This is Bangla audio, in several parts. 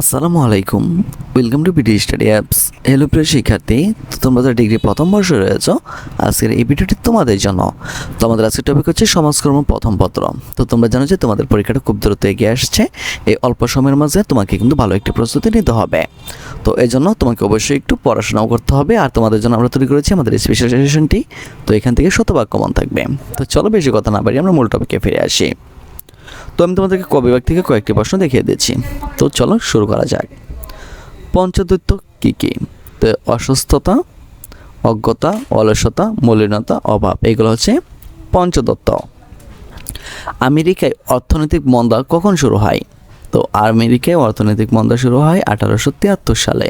আসসালামু আলাইকুম। Welcome to BD study apps hello প্রিয় শিক্ষার্থী, তো তোমরা যারা ডিগ্রি প্রথম বর্ষে রয়েছ, আজকের এই ভিডিওটি তোমাদের জন্য। তোমাদের আজকের টপিক হচ্ছে সমাজকর্ম প্রথম পত্র। তো তোমরা জানো যে তোমাদের পরীক্ষাটা খুব দ্রুত এগিয়ে আসছে। এই অল্প সময়ের মাঝে তোমাকে কিন্তু ভালো একটি প্রস্তুতি নিতে হবে। তো এই জন্য তোমাকে অবশ্যই একটু পড়াশোনাও করতে হবে আর তোমাদের জন্য আমরা তৈরি করেছি আমাদের স্পেশাল সেশনটি তো এখান থেকে শতভাগ কমন থাকবে। তো চলো বেশি কথা না বাড়ি আমরা মূল টপিকে ফিরে আসি। তো আমি তোমাদেরকে ক থেকে কয়েকটি প্রশ্ন দেখিয়ে দিচ্ছি তো চলো শুরু করা যাক। পঞ্চদৈত্য কী কী? তো অসুস্থতা, অজ্ঞতা, অলসতা, মলিনতা, অভাব, এগুলো হচ্ছে পঞ্চদত্ত। আমেরিকায় অর্থনৈতিক মন্দা কখন শুরু হয়? তো আমেরিকায় অর্থনৈতিক মন্দা শুরু হয় আঠারোশো তিয়াত্তর সালে।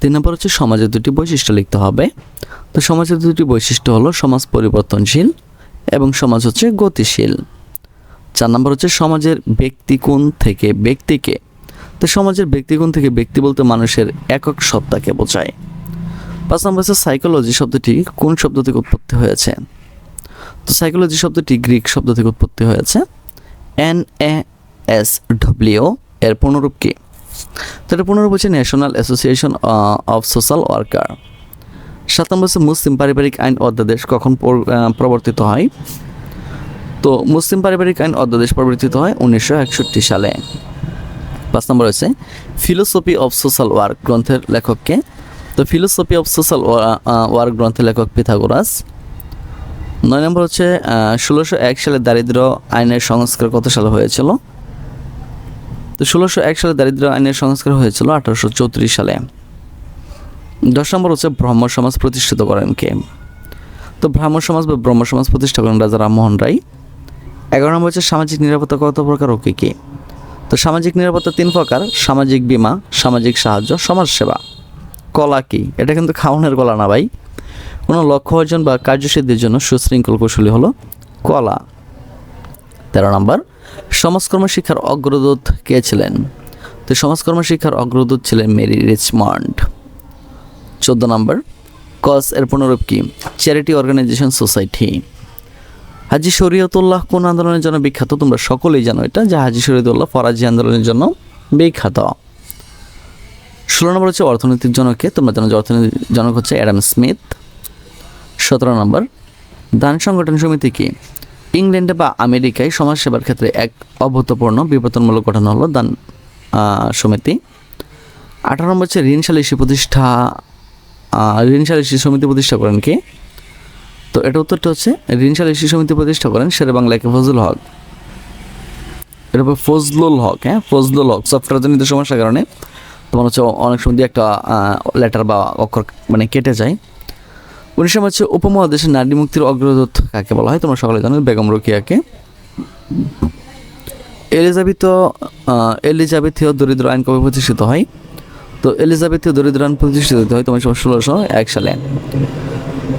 তিন নম্বর হচ্ছে সমাজের দুটি বৈশিষ্ট্য লিখতে হবে। তো সমাজের দুটি বৈশিষ্ট্য হলো সমাজ পরিবর্তনশীল এবং সমাজ হচ্ছে গতিশীল। চার নম্বর হচ্ছে সমাজের ব্যক্তিকোণ থেকে ব্যক্তিকে। তো সমাজের ব্যক্তিকোণ থেকে ব্যক্তি বলতে মানুষের একক সত্তাকে বোঝায়। পাঁচ নম্বর হচ্ছে সাইকোলজি শব্দটি কোন শব্দ থেকে উৎপত্তি হয়েছে? তো সাইকোলজি শব্দটি গ্রিক শব্দ থেকে উৎপত্তি হয়েছে। এন এ এস ডব্লিউ এর পুনরূপ কি? তো এটা পুনরূপ হচ্ছে national association of social worker সাত নম্বর হচ্ছে মুসলিম পারিবারিক আইন অধ্যাদেশ কখন প্রবর্তিত হয়? তো মুসলিম পারিবারিক আইন অধ্যাদেশ প্রবর্তিত হয় উনিশশো একষট্টি সালে। পাঁচ নম্বর হচ্ছে ফিলোসফি অফ সোশ্যাল ওয়ার্ক গ্রন্থের লেখককে। তো ফিলোসফি অফ সোশ্যাল ওয়ার্ক গ্রন্থের লেখক পিথাগোরাস। নয় নম্বর হচ্ছে ষোলোশো এক সালে দারিদ্র আইনের সংস্কার কত সালে হয়েছিল? তো ষোলোশো এক সালে দারিদ্র আইনের সংস্কার হয়েছিল আঠারোশো চৌত্রিশ সালে। দশ নম্বর হচ্ছে, ব্রহ্ম সমাজ প্রতিষ্ঠিত করেন কে? তো ব্রাহ্ম সমাজ বা ব্রহ্ম সমাজ প্রতিষ্ঠা করেন রাজা রামমোহন রায়। এগারো নম্বর হচ্ছে সামাজিক নিরাপত্তা কত প্রকার ও কী কী? তো সামাজিক নিরাপত্তা তিন প্রকার, সামাজিক বীমা, সামাজিক সাহায্য সমাজসেবা কলা কি? এটা কিন্তু খাওয়ানোর কলা না ভাই। কোনো লক্ষ্য অর্জন বা কার্যসিদ্ধির জন্য সুশৃঙ্খল কৌশলী হলো কলা। তেরো নম্বর, সমাজকর্ম শিক্ষার অগ্রদূত কে ছিলেন? তো সমাজকর্ম শিক্ষার অগ্রদূত ছিলেন মেরি রিচমন্ড। চোদ্দ নম্বর কস এর পুনরূপ কি? Charity organisation society. Haji Shariatullah কোন আন্দোলনের জন্য বিখ্যাত? তোমরা সকলেই জানো এটা যে হাজি শরীয়তুল্লাহ ফরাজি আন্দোলনের জন্য বিখ্যাত। ষোলো নম্বর হচ্ছে অর্থনৈতিক জনককে তোমরা জানো যে অর্থনৈতিক জনক হচ্ছে অ্যাডাম স্মিথ। সতেরো নম্বর দান সংগঠন সমিতি কি? ইংল্যান্ডে বা আমেরিকায় সমাজসেবার ক্ষেত্রে এক অভূতপূর্ণ বিবর্তনমূলক গঠন হলো দান সমিতি। আঠারো নম্বর হচ্ছে ঋণ সালিসি প্রতিষ্ঠা আহ, ঋণ সালিসি সমিতি প্রতিষ্ঠা করেন কে? তো এটা উত্তরটা হচ্ছে ঋণ সালিসি সমিতি প্রতিষ্ঠা করেন শেরে বাংলাকে ফজলুল হক। এটা হবে ফজলুল হক হ্যাঁ? ফজলুল হক সফটওয়্যারজনিত সমস্যার কারণে। তোমার হচ্ছে অনেক সময় দিয়ে একটা লেটার বা অক্ষর মানে কেটে যায়। উনিশশো হচ্ছে উপমহাদেশের নারী মুক্তির অগ্রদূত কাকে বলা হয়? তোমরা সকলে জানো, বেগম রোকিয়াকে। এলিজাবেথ এলিজাবেথীয় দরিদ্র আইন কবে প্রতিষ্ঠিত হয়? তো এলিজাবেথীয় দরিদ্র আইন প্রতিষ্ঠিত হয় তোমার ষোলোশো এক সালে।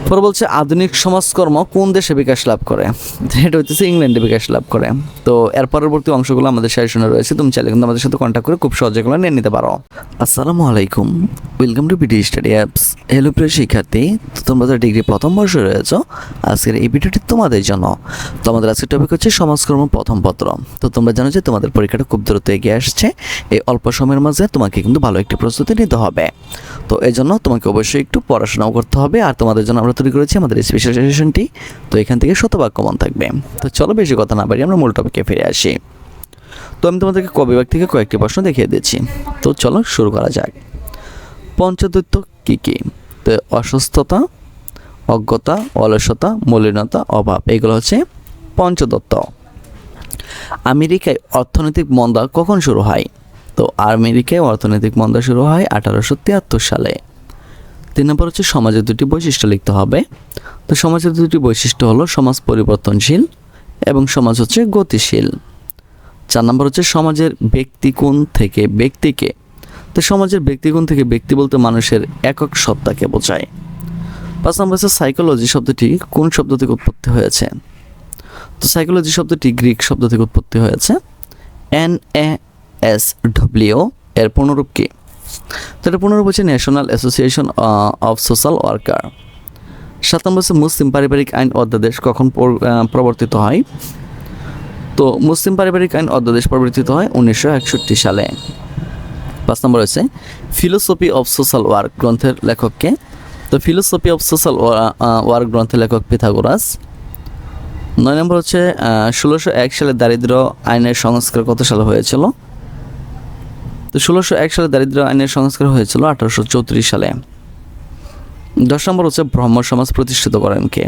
পরে বলছে, আধুনিক সমাজকর্ম কোন দেশে বিকাশ লাভ করে? এটা হচ্ছে ইংল্যান্ডে বিকাশ লাভ করে। তো এর পরবর্তী অংশগুলো আমাদের সাজেশনে রয়েছে, তুমি চাইলে কিন্তু আমাদের সাথে কন্ট্যাক্ট করে খুব সহজে গুলো নিয়ে নিতে পারো। আসসালামু আলাইকুম। Welcome to BD study apps hello প্রিয় শিক্ষার্থী তো তোমরা যারা ডিগ্রি প্রথম বর্ষে রয়েছ, আজকের এই ভিডিওটি তোমাদের জন্য। তোমাদের আজকের টপিক হচ্ছে সমাজকর্ম প্রথম পত্র। তো তোমরা জানো যে তোমাদের পরীক্ষাটা খুব দ্রুত এগিয়ে আসছে। এই অল্প সময়ের মাঝে তোমাকে কিন্তু ভালো একটি প্রস্তুতি নিতে হবে। তো এই জন্য তোমাকে অবশ্যই একটু পড়াশোনাও করতে হবে। আর তোমাদের জন্য আমরা তৈরি করেছি আমাদের স্পেশাল সেশনটি তো এখান থেকে শতভাগ কমন থাকবে। তো চলো বেশি কথা না বাড়ি আমরা মূল টপিকে ফিরে আসি। তো আমি তোমাদেরকে ক বিভাগ থেকে কয়েকটি প্রশ্ন দেখিয়ে দিচ্ছি। তো চলো শুরু করা যাক। পঞ্চদৈত্য কী কী? তো অসুস্থতা, অজ্ঞতা, অলসতা, মলিনতা, অভাব, এগুলো হচ্ছে পঞ্চদত্ত আমেরিকায় অর্থনৈতিক মন্দা কখন শুরু হয়? তো আমেরিকায় অর্থনৈতিক মন্দা শুরু হয় আঠারোশো তিয়াত্তর সালে। তিন নম্বর হচ্ছে সমাজের দুটি বৈশিষ্ট্য লিখতে হবে। তো সমাজের দুটি বৈশিষ্ট্য হলো সমাজ পরিবর্তনশীল এবং সমাজ হচ্ছে গতিশীল। চার নম্বর হচ্ছে সমাজের ব্যক্তিকোণ থেকে ব্যক্তিকে তো সমাজের ব্যক্তিকোণ থেকে ব্যক্তি বলতে মানুষের একক সত্তাকে বোঝায়। পাঁচ নম্বর হচ্ছে সাইকোলজি শব্দটি কোন শব্দ থেকে উৎপত্তি হয়েছে? তো সাইকোলজি শব্দটি গ্রিক শব্দ থেকে উৎপত্তি হয়েছে। এন এ এস ডব্লিউ এর পুনরূপ কি? তো এটা পুনরূপ হচ্ছে national association of social worker সাত নম্বর হচ্ছে মুসলিম পারিবারিক আইন অধ্যাদেশ কখন প্রবর্তিত হয়? তো মুসলিম পারিবারিক আইন অধ্যাদেশ প্রবর্তিত হয় উনিশশো একষট্টি সালে। পাঁচ নম্বর হচ্ছে ফিলোসফি অফ সোশ্যাল ওয়ার্ক গ্রন্থের লেখককে। তো ফিলোসফি অফ সোশ্যাল ওয়ার্ক গ্রন্থের লেখক পিথাগোরাস। নয় নম্বর হচ্ছে ষোলোশো এক সালে দারিদ্র আইনের সংস্কার কত সালে হয়েছিল? তো, ষোলোশো এক সালে দারিদ্র আইনের সংস্কার হয়েছিল আঠারোশো চৌত্রিশ সালে। দশ নম্বর হচ্ছে ব্রহ্ম সমাজ প্রতিষ্ঠিত করেন কে?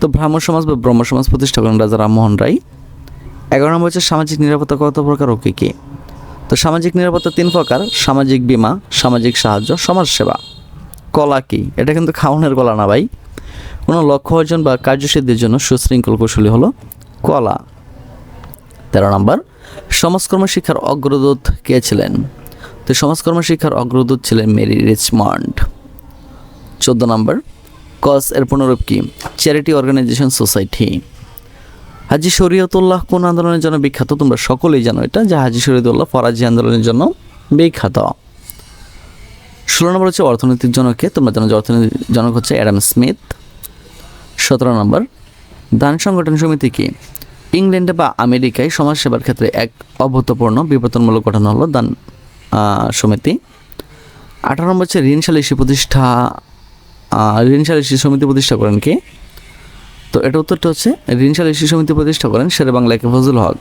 তো ব্রাহ্ম সমাজ বা ব্রহ্ম সমাজ প্রতিষ্ঠা করেন রাজা রামমোহন রায়। এগারো নম্বর হচ্ছে, সামাজিক নিরাপত্তা কত প্রকার ও কী কী? তো সামাজিক নিরাপত্তা তিন প্রকার, সামাজিক বীমা, সামাজিক সাহায্য, সমাজসেবা। কলা কি? এটা কিন্তু খাওয়ানোর কলা না ভাই। কোনো লক্ষ্য অর্জন বা কার্যসিদ্ধির জন্য সুশৃঙ্খল কৌশলী হলো কলা। তেরো নম্বর, সমাজকর্ম শিক্ষার অগ্রদূত কে ছিলেন? তো সমাজকর্ম শিক্ষার অগ্রদূত ছিলেন মেরি রিচমন্ড। চোদ্দ নম্বর কস এর পুনরূপ কি? Charity organisation society. Haji Shariatullah কোন আন্দোলনের জন্য বিখ্যাত? তোমরা সকলেই জানো এটা, যে হাজি শরীয়তুল্লাহ ফরাজি আন্দোলনের জন্য বিখ্যাত। ষোলো নম্বর হচ্ছে অর্থনীতির জনকে তোমরা জানো যে অর্থনীতির জনক হচ্ছে অ্যাডাম স্মিথ। সতেরো নম্বর, দান সংগঠন সমিতি কি? ইংল্যান্ডে বা আমেরিকায় সমাজসেবার ক্ষেত্রে এক অভূতপূর্ণ বিবর্তনমূলক গঠন হলো দান সমিতি। আঠারো নম্বর হচ্ছে ঋণ সালিসি প্রতিষ্ঠা ঋণ সালিসি সমিতি প্রতিষ্ঠা করেন কে? তো এটা উত্তরটা হচ্ছে ঋণ সালিসি সমিতি প্রতিষ্ঠা করেন শেরে বাংলাকে ফজলুল হক।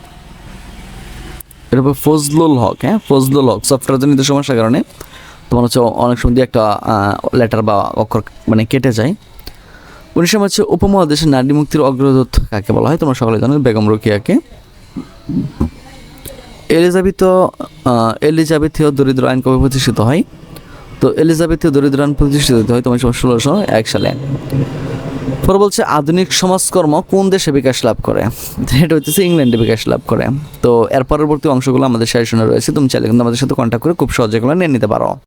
হবে ফজলুল হক হ্যাঁ? ফজলুল হক, সফটওয়্যার জনিত সমস্যার কারণে। তোমার হচ্ছে অনেক সময় দিয়ে একটা লেটার বা অক্ষর মানে কেটে যায়। উনিশ নম্বর হচ্ছে উপমহাদেশে নারী মুক্তির অগ্রদূত কাকে বলা হয়? তোমরা সকলে জানো বেগম রোকিয়াকে। এলিজাবেথ এলিজাবেথীয় দরিদ্র আইন কবে প্রতিষ্ঠিত হয়? তো এলিজাবেথীয় দরিদ্র আইন প্রতিষ্ঠিত হয় তোমার ষোলোশো এক সালে। পরে বলছে, আধুনিক সমাজকর্ম কোন দেশে বিকাশ লাভ করে? এটা হচ্ছে ইংল্যান্ডে বিকাশ লাভ করে। তো এর পরবর্তী অংশগুলো আমাদের সাজেশনে রয়েছে, তুমি চাইলে কিন্তু আমাদের সাথে কন্ট্যাক্ট করে খুব সহজে নিয়ে নিতে পারো।